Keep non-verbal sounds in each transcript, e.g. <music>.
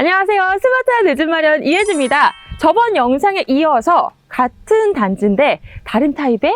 안녕하세요. 스마트한 늦은 마련 이혜주입니다. 저번 영상에 이어서 같은 단지인데 다른 타입의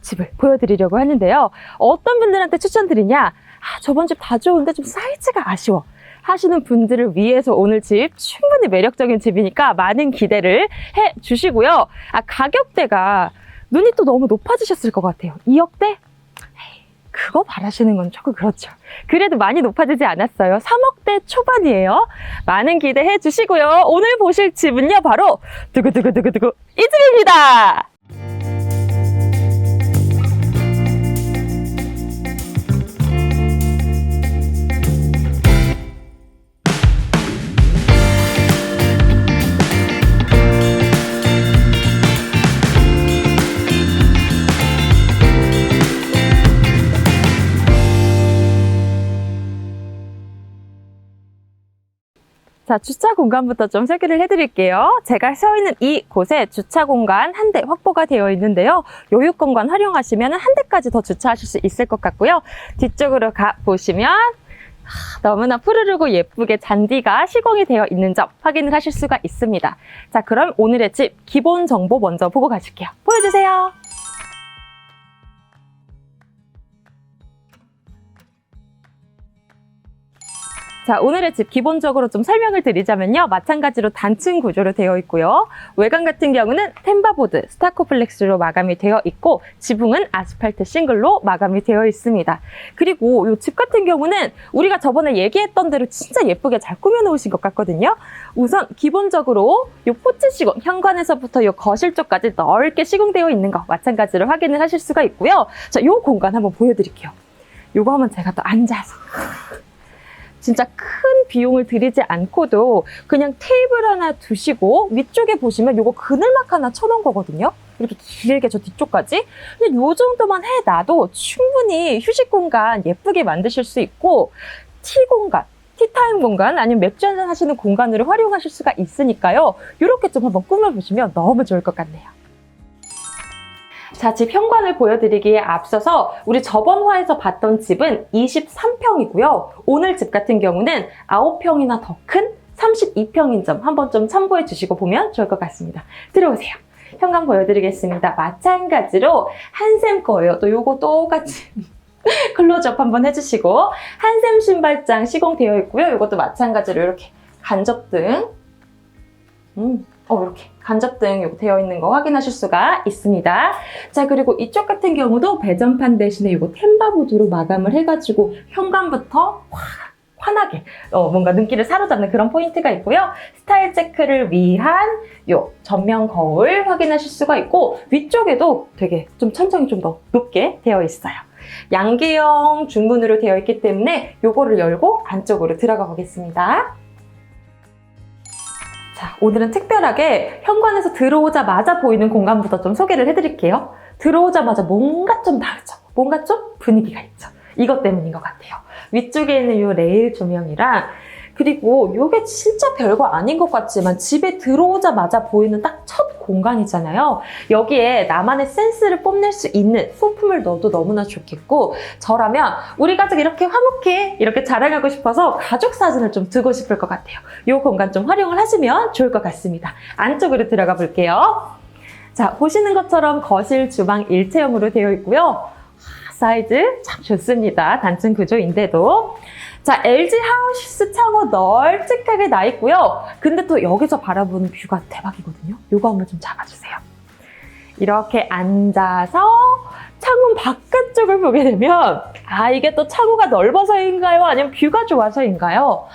집을 보여드리려고 하는데요. 어떤 분들한테 추천드리냐? 아, 저번 집 다 좋은데 좀 사이즈가 아쉬워. 하시는 분들을 위해서 오늘 집 충분히 매력적인 집이니까 많은 기대를 해 주시고요. 아, 가격대가 눈이 또 너무 높아지셨을 것 같아요. 2억대? 그거 바라시는 건 조금 그렇죠. 그래도 많이 높아지지 않았어요. 3억대 초반이에요. 많은 기대해 주시고요. 오늘 보실 집은요, 바로 두구두구두구두구 이 집입니다. 자, 주차 공간부터 좀 소개를 해드릴게요. 제가 서 있는 이 곳에 주차 공간 한 대 확보가 되어 있는데요. 요육 공간 활용하시면 한 대까지 더 주차하실 수 있을 것 같고요. 뒤쪽으로 가 보시면 하, 너무나 푸르르고 예쁘게 잔디가 시공이 되어 있는 점 확인을 하실 수가 있습니다. 자, 그럼 오늘의 집 기본 정보 먼저 보고 가실게요. 보여주세요. 자, 오늘의 집 기본적으로 좀 설명을 드리자면요. 마찬가지로 단층 구조로 되어 있고요. 외관 같은 경우는 템바보드, 스타코플렉스로 마감이 되어 있고 지붕은 아스팔트 싱글로 마감이 되어 있습니다. 그리고 이 집 같은 경우는 우리가 저번에 얘기했던 대로 진짜 예쁘게 잘 꾸며 놓으신 것 같거든요. 우선 기본적으로 이 포트 시공, 현관에서부터 이 거실 쪽까지 넓게 시공되어 있는 거 마찬가지로 확인을 하실 수가 있고요. 자, 이 공간 한번 보여드릴게요. 요거 한번 제가 또 앉아서 진짜 큰 비용을 들이지 않고도 그냥 테이블 하나 두시고 위쪽에 보시면 요거 그늘막 하나 쳐놓은 거거든요. 이렇게 길게 저 뒤쪽까지. 그냥 요 정도만 해놔도 충분히 휴식 공간 예쁘게 만드실 수 있고 티 공간, 티타임 공간 아니면 맥주 한잔 하시는 공간으로 활용하실 수가 있으니까요. 이렇게 좀 한번 꾸며보시면 너무 좋을 것 같네요. 자, 집 현관을 보여드리기에 앞서서 우리 저번 화에서 봤던 집은 23평이고요. 오늘 집 같은 경우는 9평이나 더 큰 32평인 점 한번 좀 참고해 주시고 보면 좋을 것 같습니다. 들어오세요. 현관 보여드리겠습니다. 마찬가지로 한샘 거예요. 또 요거 똑같이 <laughs> 클로즈업 한번 해주시고 한샘 신발장 시공되어 있고요. 이것도 마찬가지로 이렇게 간접등 음, 어, 이렇게 간접등 요거 되어 있는 거 확인하실 수가 있습니다. 자, 그리고 이쪽 같은 경우도 배전판 대신에 이거 템바보드로 마감을 해가지고 현관부터 확 환하게 어, 뭔가 눈길을 사로잡는 그런 포인트가 있고요. 스타일 체크를 위한 요 전면 거울 확인하실 수가 있고 위쪽에도 되게 좀 천정이 좀 더 높게 되어 있어요. 양계형 중문으로 되어 있기 때문에 요거를 열고 안쪽으로 들어가 보겠습니다. 자, 오늘은 특별하게 현관에서 들어오자마자 보이는 공간부터 좀 소개를 해드릴게요. 들어오자마자 뭔가 좀 다르죠? 뭔가 좀 분위기가 있죠? 이것 때문인 것 같아요. 위쪽에 있는 이 레일 조명이랑 그리고 이게 진짜 별거 아닌 것 같지만 집에 들어오자마자 보이는 딱 첫 공간이잖아요. 여기에 나만의 센스를 뽐낼 수 있는 소품을 넣어도 너무나 좋겠고 저라면 우리 가족 이렇게 화목해 이렇게 자랑하고 싶어서 가족 사진을 좀 두고 싶을 것 같아요. 이 공간 좀 활용을 하시면 좋을 것 같습니다. 안쪽으로 들어가 볼게요. 자, 보시는 것처럼 거실, 주방 일체형으로 되어 있고요. 아, 사이즈 참 좋습니다. 단층 구조인데도. 자, LG 하우스 창호 널찍하게 나 있고요. 근데 또 여기서 바라보는 뷰가 대박이거든요. 요거 한번 좀 잡아주세요. 이렇게 앉아서 창문 바깥쪽을 보게 되면 아, 이게 또 창호가 넓어서인가요? 아니면 뷰가 좋아서인가요?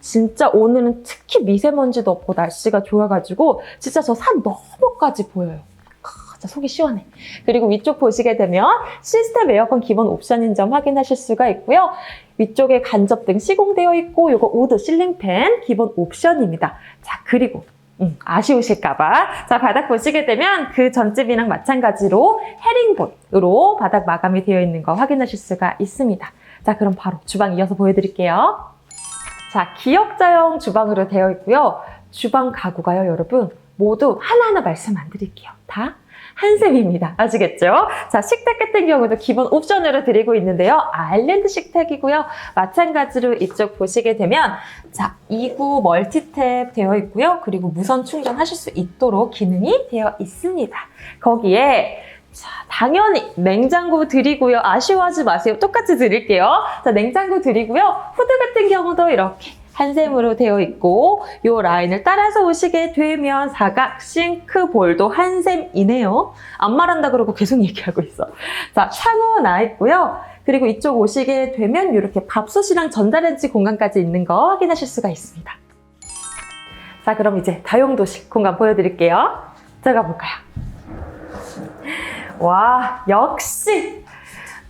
진짜 오늘은 특히 미세먼지도 없고 날씨가 좋아가지고 진짜 저 산 너머까지 보여요. 아, 진짜 속이 시원해. 그리고 위쪽 보시게 되면 시스템 에어컨 기본 옵션인 점 확인하실 수가 있고요. 위쪽에 간접등 시공되어 있고 이거 우드 실링팬 기본 옵션입니다. 자 그리고 음, 아쉬우실까봐 자 바닥 보시게 되면 그 전집이랑 마찬가지로 헤링본으로 바닥 마감이 되어 있는 거 확인하실 수가 있습니다. 자 그럼 바로 주방 이어서 보여드릴게요. 자 기역자형 주방으로 되어 있고요. 주방 가구가요 여러분 모두 하나하나 말씀 안 드릴게요. 다 한샘입니다. 아시겠죠? 자, 식탁 같은 경우도 기본 옵션으로 드리고 있는데요. 아일랜드 식탁이고요. 마찬가지로 이쪽 보시게 되면 자, 2구 멀티탭 되어 있고요. 그리고 무선 충전하실 수 있도록 기능이 되어 있습니다. 거기에 자, 당연히 냉장고 드리고요. 아쉬워하지 마세요. 똑같이 드릴게요. 자, 냉장고 드리고요. 후드 같은 경우도 이렇게 한샘으로 되어 있고 이 라인을 따라서 오시게 되면 사각 싱크 볼도 한샘이네요. 안 말한다 그러고 계속 <laughs> 얘기하고 있어. 자, 창호 나 있고요. 그리고 이쪽 오시게 되면 이렇게 밥솥이랑 전자레인지 공간까지 있는 거 확인하실 수가 있습니다. 자, 그럼 이제 다용도실 공간 보여드릴게요. 들어가 볼까요? 와, 역시!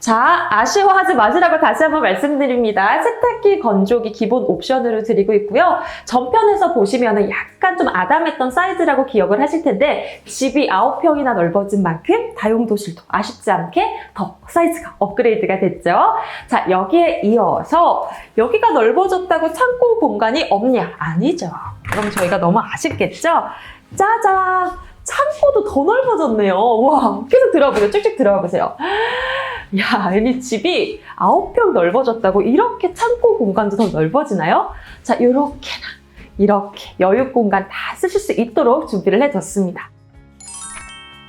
자, 아쉬워하지 마시라고 다시 한번 말씀드립니다. 세탁기 건조기 기본 옵션으로 드리고 있고요. 전편에서 보시면 약간 좀 아담했던 사이즈라고 기억을 하실 텐데 집이 9평이나 넓어진 만큼 다용도실도 아쉽지 않게 더 사이즈가 업그레이드가 됐죠. 자, 여기에 이어서 여기가 넓어졌다고 창고 공간이 없냐? 아니죠. 그럼 저희가 너무 아쉽겠죠? 짜잔! 창고도 더 넓어졌네요. 와, 계속 들어가 보세요. 쭉쭉 들어가 보세요. 야, 아니 집이 9평 넓어졌다고 이렇게 창고 공간도 더 넓어지나요? 자, 이렇게나 이렇게 여유 공간 다 쓰실 수 있도록 준비를 해뒀습니다.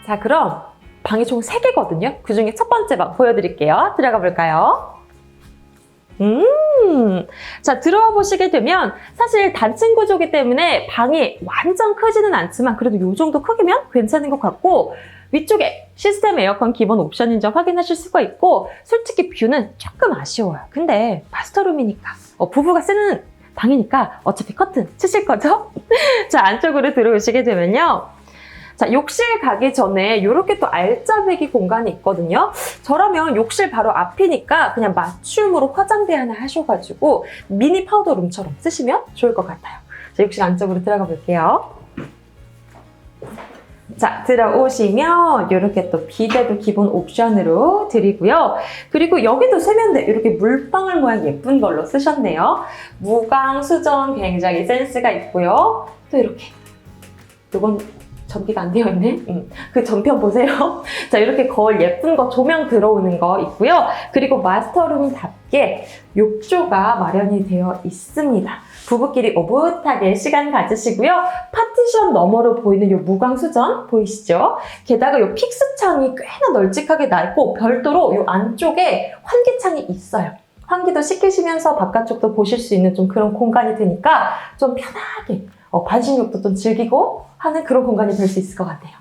자, 그럼 방이 총 3개거든요. 그 중에 첫 번째 방 보여드릴게요. 들어가 볼까요? 음, 자, 들어와 보시게 되면 사실 단층 구조기 때문에 방이 완전 크지는 않지만 그래도 이 정도 크기면 괜찮은 것 같고 위쪽에 시스템 에어컨 기본 옵션인 점 확인하실 수가 있고 솔직히 뷰는 조금 아쉬워요. 근데 마스터룸이니까 어, 부부가 쓰는 방이니까 어차피 커튼 치실 거죠? <laughs> 자, 안쪽으로 들어오시게 되면요. 자, 욕실 가기 전에 이렇게 또 알짜배기 공간이 있거든요. 저라면 욕실 바로 앞이니까 그냥 맞춤으로 화장대 하나 하셔가지고 미니 파우더룸처럼 쓰시면 좋을 것 같아요. 자, 욕실 안쪽으로 들어가 볼게요. 자, 들어오시면 이렇게 또 비데도 기본 옵션으로 드리고요. 그리고 여기도 세면대 이렇게 물방울 모양 예쁜 걸로 쓰셨네요. 무광, 수전 굉장히 센스가 있고요. 또 이렇게 이건 전기가 안 되어 있네. 음, 그 전편 보세요. <laughs> 자, 이렇게 거울 예쁜 거 조명 들어오는 거 있고요. 그리고 마스터룸답게 욕조가 마련이 되어 있습니다. 부부끼리 오붓하게 시간 가지시고요. 파티션 너머로 보이는 이 무광 수전 보이시죠? 게다가 이 픽스 창이 꽤나 널찍하게 나 있고 별도로 이 안쪽에 환기창이 있어요. 환기도 시키시면서 바깥쪽도 보실 수 있는 좀 그런 공간이 되니까 좀 편하게 어, 반신욕도 좀 즐기고 하는 그런 공간이 될 수 있을 것 같아요.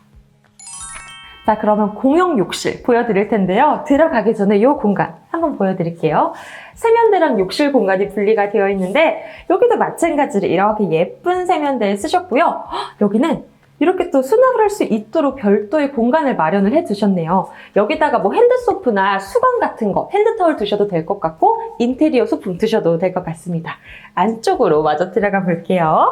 자, 그러면 공용 욕실 보여드릴 텐데요. 들어가기 전에 이 공간 한번 보여드릴게요. 세면대랑 욕실 공간이 분리가 되어 있는데 여기도 마찬가지로 이렇게 예쁜 세면대 쓰셨고요. 헉, 여기는 이렇게 또 수납을 할 수 있도록 별도의 공간을 마련을 해 두셨네요. 여기다가 뭐 핸드소프나 수건 같은 거, 핸드타월 두셔도 될 것 같고 인테리어 소품 두셔도 될 것 같습니다. 안쪽으로 마저 들어가 볼게요.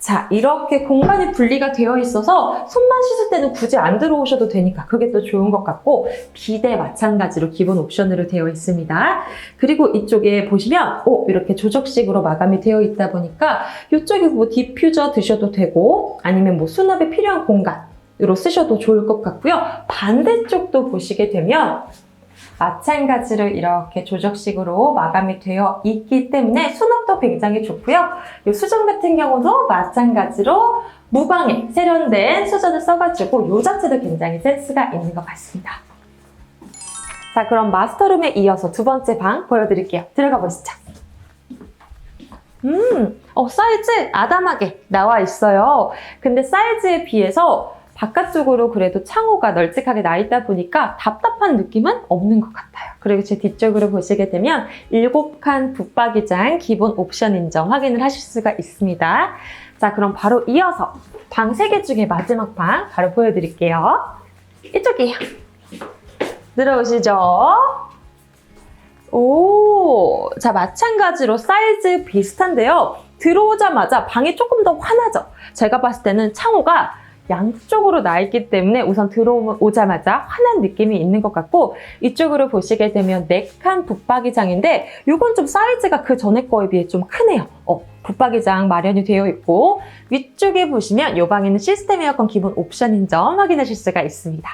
자, 이렇게 공간이 분리가 되어 있어서 손만 씻을 때는 굳이 안 들어오셔도 되니까 그게 또 좋은 것 같고 비대 마찬가지로 기본 옵션으로 되어 있습니다. 그리고 이쪽에 보시면 오, 이렇게 조적식으로 마감이 되어 있다 보니까 이쪽에 뭐 디퓨저 드셔도 되고 아니면 뭐 수납에 필요한 공간 으로 쓰셔도 좋을 것 같고요. 반대쪽도 보시게 되면 마찬가지로 이렇게 조적식으로 마감이 되어 있기 때문에 수납도 굉장히 좋고요. 이 수전 같은 경우도 마찬가지로 무광에 세련된 수전을 써가지고 이 자체도 굉장히 센스가 있는 것 같습니다. 자, 그럼 마스터룸에 이어서 두 번째 방 보여드릴게요. 들어가 보시죠. 음, 어, 사이즈 아담하게 나와 있어요. 근데 사이즈에 비해서 바깥쪽으로 그래도 창호가 널찍하게 나 있다 보니까 답답한 느낌은 없는 것 같아요. 그리고 제 뒤쪽으로 보시게 되면 7칸 붙박이장 기본 옵션 인정 확인을 하실 수가 있습니다. 자, 그럼 바로 이어서 방 3개 중에 마지막 방 바로 보여드릴게요. 이쪽이에요. 들어오시죠. 오, 자, 마찬가지로 사이즈 비슷한데요. 들어오자마자 방이 조금 더 환하죠? 제가 봤을 때는 창호가 양쪽으로 나 있기 때문에 우선 들어오자마자 환한 느낌이 있는 것 같고 이쪽으로 보시게 되면 4칸 붙박이장인데 이건 좀 사이즈가 그 전에 거에 비해 좀 크네요. 어, 붙박이장 마련이 되어 있고 위쪽에 보시면 이 방에는 시스템 에어컨 기본 옵션인 점 확인하실 수가 있습니다.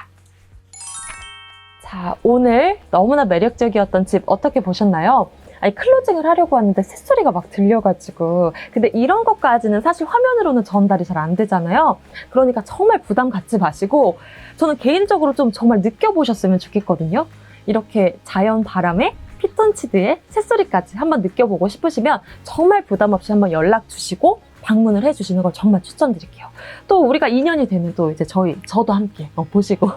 자, 오늘 너무나 매력적이었던 집 어떻게 보셨나요? 아니, 클로징을 하려고 하는데 새소리가 막 들려가지고. 근데 이런 것까지는 사실 화면으로는 전달이 잘 안 되잖아요. 그러니까 정말 부담 갖지 마시고, 저는 개인적으로 좀 정말 느껴보셨으면 좋겠거든요. 이렇게 자연 바람에 피톤치드의 새소리까지 한번 느껴보고 싶으시면 정말 부담 없이 한번 연락 주시고 방문을 해주시는 걸 정말 추천드릴게요. 또 우리가 인연이 되면 또 이제 저희, 저도 함께 어, 보시고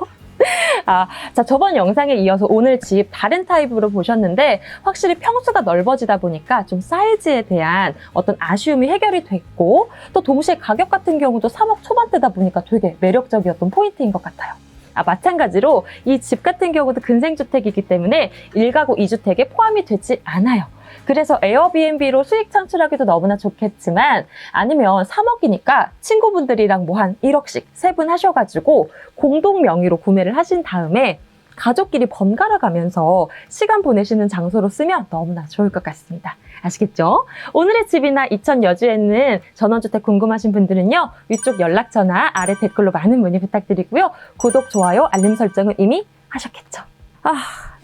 아, 자, 저번 영상에 이어서 오늘 집 다른 타입으로 보셨는데 확실히 평수가 넓어지다 보니까 좀 사이즈에 대한 어떤 아쉬움이 해결이 됐고 또 동시에 가격 같은 경우도 3억 초반대다 보니까 되게 매력적이었던 포인트인 것 같아요. 아, 마찬가지로 이 집 같은 경우도 근생주택이기 때문에 1가구 2주택에 포함이 되지 않아요. 그래서 에어비앤비로 수익 창출하기도 너무나 좋겠지만 아니면 3억이니까 친구분들이랑 뭐 한 1억씩 세분 하셔가지고 공동 명의로 구매를 하신 다음에 가족끼리 번갈아 가면서 시간 보내시는 장소로 쓰면 너무나 좋을 것 같습니다. 아시겠죠? 오늘의 집이나 이천 여주에는 전원주택 궁금하신 분들은요, 위쪽 연락처나 아래 댓글로 많은 문의 부탁드리고요. 구독, 좋아요, 알림 설정은 이미 하셨겠죠? 아,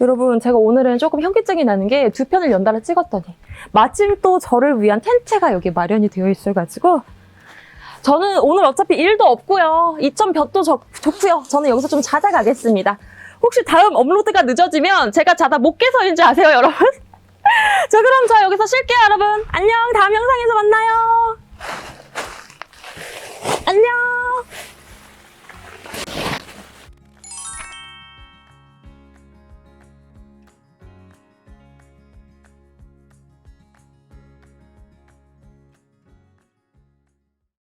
여러분, 제가 오늘은 조금 현기증이 나는 게 두 편을 연달아 찍었더니 마침 또 저를 위한 텐트가 여기 마련이 되어 있어가지고 저는 오늘 어차피 일도 없고요. 이천 볕도 좋, 좋고요. 저는 여기서 좀 자자 가겠습니다. 혹시 다음 업로드가 늦어지면 제가 자다 못 깨서인 줄 아세요, 여러분? <laughs> 자, 그럼 저 여기서 쉴게요, 여러분. 안녕. 다음 영상에서 만나요. 안녕.